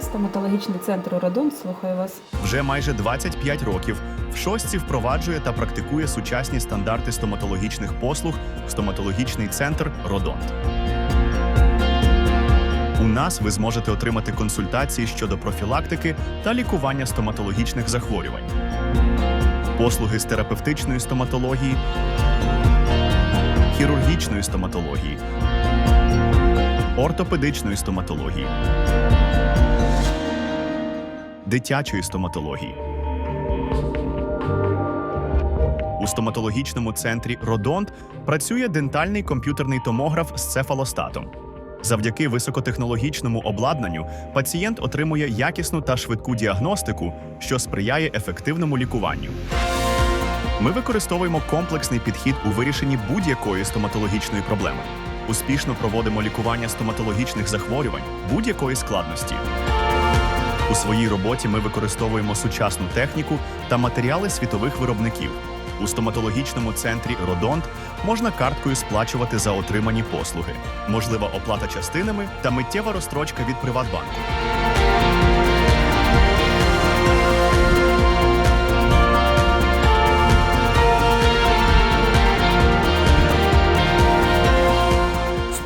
Стоматологічний центр Родон, слухаю вас. Вже майже 25 років в шостці впроваджує та практикує сучасні стандарти стоматологічних послуг в стоматологічний центр Родонт. У нас ви зможете отримати консультації щодо профілактики та лікування стоматологічних захворювань, послуги з терапевтичної стоматології, хірургічної стоматології, ортопедичної стоматології, дитячої стоматології. У стоматологічному центрі Родонт працює дентальний комп'ютерний томограф з цефалостатом. Завдяки високотехнологічному обладнанню пацієнт отримує якісну та швидку діагностику, що сприяє ефективному лікуванню. Ми використовуємо комплексний підхід у вирішенні будь-якої стоматологічної проблеми. Успішно проводимо лікування стоматологічних захворювань будь-якої складності. У своїй роботі ми використовуємо сучасну техніку та матеріали світових виробників. У стоматологічному центрі Родонт можна карткою сплачувати за отримані послуги, можлива оплата частинами та миттєва розстрочка від Приватбанку.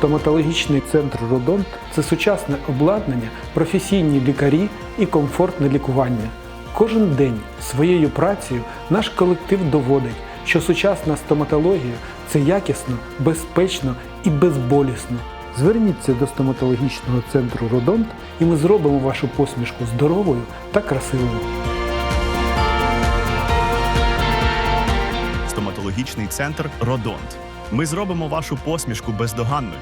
Стоматологічний центр Родонт це сучасне обладнання, професійні лікарі і комфортне лікування. Кожен день своєю працею наш колектив доводить, що сучасна стоматологія це якісно, безпечно і безболісно. Зверніться до стоматологічного центру Родонт, і ми зробимо вашу посмішку здоровою та красивою. Стоматологічний центр Родонт. Ми зробимо вашу посмішку бездоганною.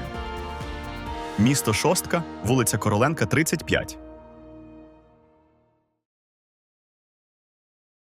Місто Шостка, вулиця Короленка, 35.